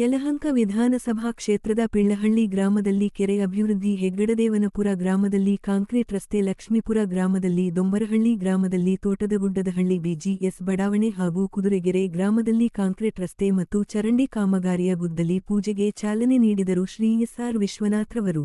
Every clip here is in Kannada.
ಯಲಹಂಕ ವಿಧಾನಸಭಾ ಕ್ಷೇತ್ರದ ಪಿಳ್ಳಹಳ್ಳಿ ಗ್ರಾಮದಲ್ಲಿ ಕೆರೆ ಅಭಿವೃದ್ಧಿ ಹೆಗ್ಗಡದೇವನಪುರ ಗ್ರಾಮದಲ್ಲಿ ಕಾಂಕ್ರೀಟ್ ರಸ್ತೆ ಲಕ್ಷ್ಮೀಪುರ ಗ್ರಾಮದಲ್ಲಿ ದೊಂಬರಹಳ್ಳಿ ಗ್ರಾಮದಲ್ಲಿ ತೋಟದಗುಡ್ಡದಹಳ್ಳಿ ಬಿಜಿಎಸ್ ಬಡಾವಣೆ ಹಾಗೂ ಕುದುರೆಗೆರೆ ಗ್ರಾಮದಲ್ಲಿ ಕಾಂಕ್ರೀಟ್ ರಸ್ತೆ ಮತ್ತು ಚರಂಡಿ ಕಾಮಗಾರಿಯ ಗುದ್ದಲಿ ಪೂಜೆಗೆ ಚಾಲನೆ ನೀಡಿದರು ಶ್ರೀ ಎಸ್ಆರ್ ವಿಶ್ವನಾಥ್ರವರು.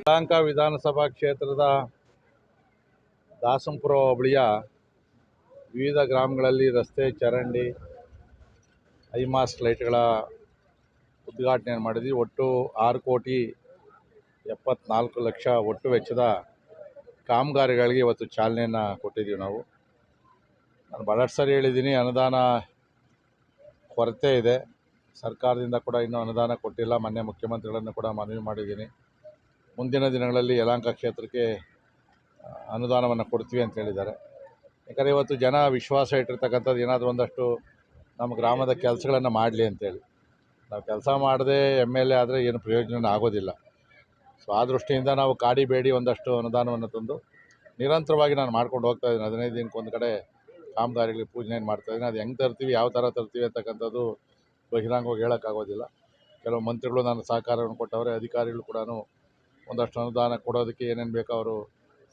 ಯಲಹಂಕ ವಿಧಾನಸಭಾ ಕ್ಷೇತ್ರದ ದಾಸಂಪುರ ಹೋಬಳಿಯ ವಿವಿಧ ಗ್ರಾಮಗಳಲ್ಲಿ ರಸ್ತೆ ಚರಂಡಿ ಐಮಾಸ್ ಲೈಟ್ಗಳ ಉದ್ಘಾಟನೆ ಮಾಡಿದ್ವಿ. ಒಟ್ಟು ಆರು ಕೋಟಿ ಎಪ್ಪತ್ನಾಲ್ಕು ಲಕ್ಷ ಒಟ್ಟು ವೆಚ್ಚದ ಕಾಮಗಾರಿಗಳಿಗೆ ಇವತ್ತು ಚಾಲನೆಯನ್ನು ಕೊಟ್ಟಿದ್ದೀವಿ ನಾವು. ನಾನು ಭಾಳಷ್ಟು ಸಾರಿ ಹೇಳಿದ್ದೀನಿ, ಅನುದಾನ ಕೊರತೆ ಇದೆ. ಸರ್ಕಾರದಿಂದ ಕೂಡ ಇನ್ನೂ ಅನುದಾನ ಕೊಟ್ಟಿಲ್ಲ ಮೊನ್ನೆ ಮುಖ್ಯಮಂತ್ರಿಗಳನ್ನು ಕೂಡ ಮನವಿ ಮಾಡಿದ್ದೀನಿ. ಮುಂದಿನ ದಿನಗಳಲ್ಲಿ ಯಲಾಂಕ ಕ್ಷೇತ್ರಕ್ಕೆ ಅನುದಾನವನ್ನು ಕೊಡ್ತೀವಿ ಅಂತ ಹೇಳಿದ್ದಾರೆ. ಯಾಕಂದರೆ ಇವತ್ತು ಜನ ವಿಶ್ವಾಸ ಇಟ್ಟಿರ್ತಕ್ಕಂಥದ್ದು ಏನಾದರೂ ಒಂದಷ್ಟು ನಮ್ಮ ಗ್ರಾಮದ ಕೆಲಸಗಳನ್ನು ಮಾಡಲಿ ಅಂತೇಳಿ. ನಾವು ಕೆಲಸ ಮಾಡದೆ ಎಂ ಎಲ್ ಎ ಆದರೆ ಏನು ಪ್ರಯೋಜನ ಆಗೋದಿಲ್ಲ. ಸೊ ಆ ದೃಷ್ಟಿಯಿಂದ ನಾವು ಕಾಡಿ ಬೇಡಿ ಒಂದಷ್ಟು ಅನುದಾನವನ್ನು ತಂದು ನಿರಂತರವಾಗಿ ನಾನು ಮಾಡ್ಕೊಂಡು ಹೋಗ್ತಾ ಇದ್ದೀನಿ. ಹದಿನೈದು ದಿನಕ್ಕೆ ಒಂದು ಕಡೆ ಕಾಮಗಾರಿಗಳಿಗೆ ಮಾಡ್ತಾ ಇದ್ದೀನಿ. ಅದು ಹೆಂಗೆ ತರ್ತೀವಿ, ಯಾವ ಥರ ತರ್ತೀವಿ ಅಂತಕ್ಕಂಥದ್ದು ಬಹಿರಂಗವಾಗಿ ಹೇಳೋಕ್ಕಾಗೋದಿಲ್ಲ. ಕೆಲವು ಮಂತ್ರಿಗಳು ನಾನು ಸಹಕಾರವನ್ನು ಕೊಟ್ಟವರೇ, ಅಧಿಕಾರಿಗಳು ಕೂಡ ಒಂದಷ್ಟು ಅನುದಾನ ಕೊಡೋದಕ್ಕೆ ಏನೇನು ಬೇಕೋ ಅವರು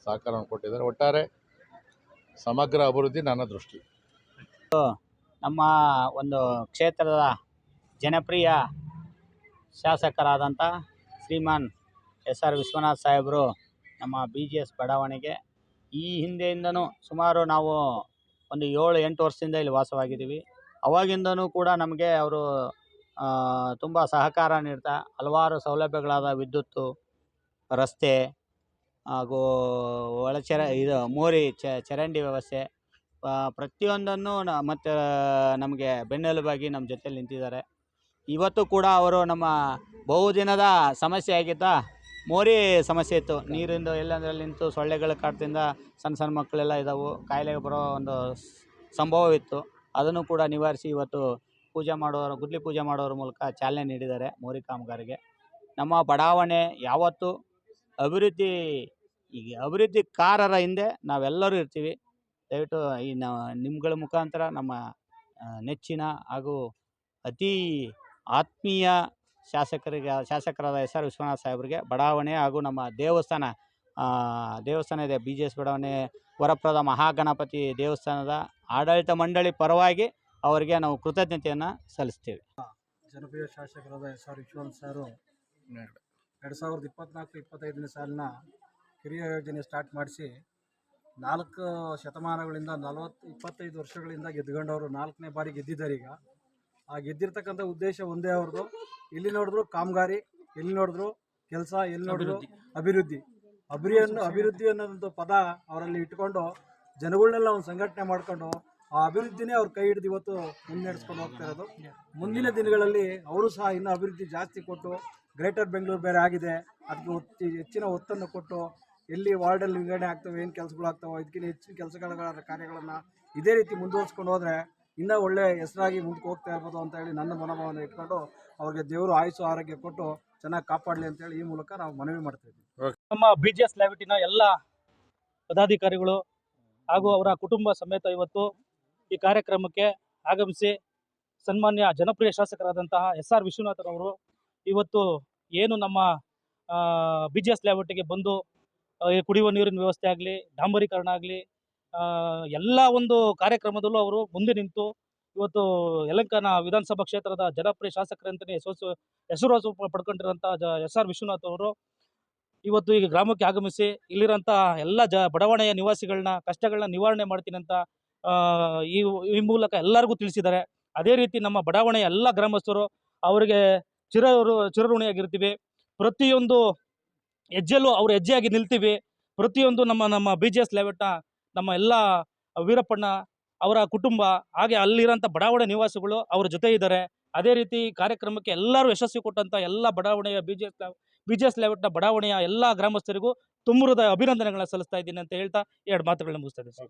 ಸಹಕಾರವನ್ನು ಕೊಟ್ಟಿದ್ದಾರೆ. ಒಟ್ಟಾರೆ ಸಮಗ್ರ ಅಭಿವೃದ್ಧಿ ನನ್ನ ದೃಷ್ಟಿ. ನಮ್ಮ ಒಂದು ಕ್ಷೇತ್ರದ ಜನಪ್ರಿಯ ಶಾಸಕರಾದಂಥ ಶ್ರೀಮಾನ್ ಎಸ್ ಆರ್ ವಿಶ್ವನಾಥ್ ಸಾಹೇಬರು ನಮ್ಮ ಬಿ ಜಿ ಎಸ್ ಬಡಾವಣೆಗೆ ಈ ಹಿಂದೆಯಿಂದನೂ ಸುಮಾರು ನಾವು ಒಂದು ಏಳು, ಎಂಟು ವರ್ಷದಿಂದ ಇಲ್ಲಿ ವಾಸವಾಗಿದ್ದೀವಿ. ಅವಾಗಿಂದನೂ ಕೂಡ ನಮಗೆ ಅವರು ತುಂಬ ಸಹಕಾರ ನೀಡ್ತಾ ಹಲವಾರು ಸೌಲಭ್ಯಗಳಾದ ವಿದ್ಯುತ್ತು, ರಸ್ತೆ ಹಾಗೂ ಒಳಚರ ಇದು ಮೋರಿ ಚರಂಡಿ ವ್ಯವಸ್ಥೆ ಪ್ರತಿಯೊಂದನ್ನು ಮತ್ತು, ನಮಗೆ ಬೆನ್ನೆಲುಬಾಗಿ ನಮ್ಮ ಜೊತೆಲಿ ನಿಂತಿದ್ದಾರೆ. ಇವತ್ತು ಕೂಡ ಅವರು ನಮ್ಮ ಬಹುದಿನದ ಸಮಸ್ಯೆ ಆಗಿದ್ದ ಮೋರಿ ಸಮಸ್ಯೆ ಇತ್ತು. ನೀರಿಂದು ಎಲ್ಲಂದ್ರಲ್ಲಿ ನಿಂತು ಸೊಳ್ಳೆಗಳ ಕಾಟದಿಂದ ಸಣ್ಣ ಸಣ್ಣ ಮಕ್ಕಳೆಲ್ಲ ಇದ್ದಾವೆ ಕಾಯಿಲೆಗೆ ಬರೋ ಒಂದು ಸಂಭವವಿತ್ತು. ಅದನ್ನು ಕೂಡ ನಿವಾರಿಸಿ ಇವತ್ತು ಪೂಜೆ ಮಾಡೋರು ಗುದ್ಲಿ ಪೂಜೆ ಮಾಡೋರ ಮೂಲಕ ಚಾಲನೆ ನೀಡಿದ್ದಾರೆ ಮೋರಿ ಕಾಮಗಾರಿಗೆ. ನಮ್ಮ ಬಡಾವಣೆ ಯಾವತ್ತು ಅಭಿವೃದ್ಧಿ ಈಗ ಅಭಿವೃದ್ಧಿಕಾರರ ಹಿಂದೆ ನಾವೆಲ್ಲರೂ ಇರ್ತೀವಿ. ದಯವಿಟ್ಟು ಈ ನ, ನಿಮ್ಗಳ ಮುಖಾಂತರ ನಮ್ಮ ನೆಚ್ಚಿನ ಹಾಗೂ ಅತೀ ಆತ್ಮೀಯ ಶಾಸಕರಿಗೆ, ಶಾಸಕರಾದ ಎಸ್ ಆರ್ ವಿಶ್ವನಾಥ್ ಸಾಹೇಬರಿಗೆ ಬಡಾವಣೆ ಹಾಗೂ ನಮ್ಮ ದೇವಸ್ಥಾನ ದೇವಸ್ಥಾನ ಇದೆ ಬಿ ಜಿ ಎಸ್ ಬಡಾವಣೆ ವರಪ್ರದ ಮಹಾಗಣಪತಿ ದೇವಸ್ಥಾನದ ಆಡಳಿತ ಮಂಡಳಿ ಪರವಾಗಿ ಅವರಿಗೆ ನಾವು ಕೃತಜ್ಞತೆಯನ್ನು ಸಲ್ಲಿಸ್ತೇವೆ. ಜನಪ್ರಿಯ ಶಾಸಕರಾದ ಎಸ್ ಆರ್ ವಿಶ್ವನಾಥ್ ಸಾರು, ಎರಡು ಸಾವಿರದ ಇಪ್ಪತ್ನಾಲ್ಕು, ಇಪ್ಪತ್ತೈದನೇ ಸಾಲಿನ ಕಿರಿಯ ಯೋಜನೆ ಸ್ಟಾರ್ಟ್ ಮಾಡಿಸಿ ನಾಲ್ಕು ಶತಮಾನಗಳಿಂದ ನಲವತ್ತು, ಇಪ್ಪತ್ತೈದು ವರ್ಷಗಳಿಂದ ಗೆದ್ದುಕೊಂಡವರು ನಾಲ್ಕನೇ ಬಾರಿ ಗೆದ್ದಿದ್ದಾರೆ ಈಗ. ಆ ಗೆದ್ದಿರ್ತಕ್ಕಂಥ ಉದ್ದೇಶ ಒಂದೇ ಅವ್ರದ್ದು. ಎಲ್ಲಿ ನೋಡಿದ್ರು ಕಾಮಗಾರಿ ಎಲ್ಲಿ ನೋಡಿದ್ರು ಕೆಲಸ ಎಲ್ಲಿ ನೋಡಿದ್ರು ಅಭಿವೃದ್ಧಿ. ಅಭಿವೃದ್ಧಿ ಅಭಿವೃದ್ಧಿ ಅನ್ನೋದೊಂದು ಪದ ಅವರಲ್ಲಿ ಇಟ್ಕೊಂಡು ಜನಗಳನ್ನೆಲ್ಲ ಒಂದು ಸಂಘಟನೆ ಮಾಡ್ಕೊಂಡು ಆ ಅಭಿವೃದ್ಧಿನೇ ಅವ್ರ ಕೈ ಹಿಡಿದು ಇವತ್ತು ಮುನ್ನಡೆಸ್ಕೊಂಡು ಹೋಗ್ತಾ ಇರೋದು. ಮುಂದಿನ ದಿನಗಳಲ್ಲಿ ಅವರು ಸಹ ಇನ್ನೂ ಅಭಿವೃದ್ಧಿ ಜಾಸ್ತಿ ಕೊಟ್ಟು ಗ್ರೇಟರ್ ಬೆಂಗಳೂರು ಬೇರೆ ಆಗಿದೆ. ಅದಕ್ಕೆ ಒತ್ತಿ, ಹೆಚ್ಚಿನ ಒತ್ತನ್ನು ಕೊಟ್ಟು ಎಲ್ಲಿ ವಾರ್ಡಲ್ಲಿ ವಿಂಗಡಣೆ ಆಗ್ತವೆ, ಏನು ಕೆಲಸಗಳು ಆಗ್ತವೆ ಇದಕ್ಕಿಂತ ಹೆಚ್ಚಿನ ಕೆಲಸಗಳ ಕಾರ್ಯಗಳನ್ನು ಇದೇ ರೀತಿ ಮುಂದುವರ್ಸ್ಕೊಂಡು ಹೋದರೆ ಇನ್ನೂ ಒಳ್ಳೆ ಹೆಸರಾಗಿ ಮುಂದಕ್ಕೆ ಹೋಗ್ತಾ ಇರ್ಬೋದು ಅಂತ ಹೇಳಿ ನನ್ನ ಮನೋಭಾವನೆ ಇಟ್ಕೊಂಡು ಅವ್ರಿಗೆ ದೇವರು ಆಯುಸು ಆರೋಗ್ಯ ಕೊಟ್ಟು ಚೆನ್ನಾಗಿ ಕಾಪಾಡಲಿ ಅಂತೇಳಿ ಈ ಮೂಲಕ ನಾವು ಮನವಿ ಮಾಡ್ತಾ ಇದ್ದೀವಿ. ನಮ್ಮ ಬಿ ಜಿ ಎಸ್ ಲ್ಯಾಬಿಟಿನ ಎಲ್ಲ ಪದಾಧಿಕಾರಿಗಳು ಹಾಗೂ ಅವರ ಕುಟುಂಬ ಸಮೇತ ಇವತ್ತು ಈ ಕಾರ್ಯಕ್ರಮಕ್ಕೆ ಆಗಮಿಸಿ ಸನ್ಮಾನ್ಯ ಜನಪ್ರಿಯ ಶಾಸಕರಾದಂತಹ ಎಸ್ ಆರ್ ವಿಶ್ವನಾಥರವರು ಇವತ್ತು ಏನು ನಮ್ಮ ಬಿ ಜಿ ಎಸ್ ಲ್ಯಾಬಿಟಿಗೆ ಬಂದು ಕುಡಿಯುವ ನೀರಿನ ವ್ಯವಸ್ಥೆ ಆಗಲಿ, ಡಾಂಬರೀಕರಣ ಆಗಲಿ ಎಲ್ಲ ಒಂದು ಕಾರ್ಯಕ್ರಮದಲ್ಲೂ ಅವರು ಮುಂದೆ ನಿಂತು ಇವತ್ತು ಯಲಂಕನ ವಿಧಾನಸಭಾ ಕ್ಷೇತ್ರದ ಜನಪ್ರಿಯ ಶಾಸಕರಂತಲೇ ಹೆಸರು ಹೆಸರುವಾಸಿ ಪಡ್ಕೊಂಡಿರೋಂಥ ಜ ಎಸ್ ಆರ್ ವಿಶ್ವನಾಥ್ ಅವರು ಇವತ್ತು ಈಗ ಗ್ರಾಮಕ್ಕೆ ಆಗಮಿಸಿ ಇಲ್ಲಿರೋಂಥ ಎಲ್ಲ ಜ, ಬಡಾವಣೆಯ ನಿವಾಸಿಗಳನ್ನ, ಕಷ್ಟಗಳನ್ನ ನಿವಾರಣೆ ಮಾಡ್ತೀನಿ ಅಂತ ಈ ಈ ಮೂಲಕ ಎಲ್ಲರಿಗೂ ತಿಳಿಸಿದ್ದಾರೆ. ಅದೇ ರೀತಿ ನಮ್ಮ ಬಡಾವಣೆಯ ಎಲ್ಲ ಗ್ರಾಮಸ್ಥರು ಅವರಿಗೆ ಚಿರ ಚಿರಋಣಿಯಾಗಿರ್ತೀವಿ. ಪ್ರತಿಯೊಂದು ಹೆಜ್ಜೆಲ್ಲೂ ಅವ್ರ ಹೆಜ್ಜೆಯಾಗಿ ನಿಲ್ತೀವಿ. ಪ್ರತಿಯೊಂದು ನಮ್ಮ ನಮ್ಮ ಬಿ ಜಿ ಎಸ್ ಲೆವೆಟ್ನ ನಮ್ಮ ಎಲ್ಲ ವೀರಪ್ಪಣ್ಣ ಅವರ ಕುಟುಂಬ, ಹಾಗೆ ಅಲ್ಲಿರೋಂಥ ಬಡಾವಣೆ ನಿವಾಸಿಗಳು ಅವರ ಜೊತೆ ಇದ್ದಾರೆ. ಅದೇ ರೀತಿ ಕಾರ್ಯಕ್ರಮಕ್ಕೆ ಎಲ್ಲರೂ ಯಶಸ್ವಿ ಕೊಟ್ಟಂಥ ಎಲ್ಲ ಬಡಾವಣೆಯ B J S B J S ಲೇಔಟ್ನ ಬಡಾವಣೆಯ ಎಲ್ಲ ಗ್ರಾಮಸ್ಥರಿಗೂ ತುಂಬ ಹೃದಯ ಅಭಿನಂದನೆಗಳನ್ನ ಸಲ್ಲಿಸ್ತಾ ಇದ್ದೀನಿ ಅಂತ ಹೇಳ್ತಾ ಎರಡು ಮಾತುಗಳನ್ನ ಮುಗಿಸ್ತಾ ಇದ್ದೀನಿ.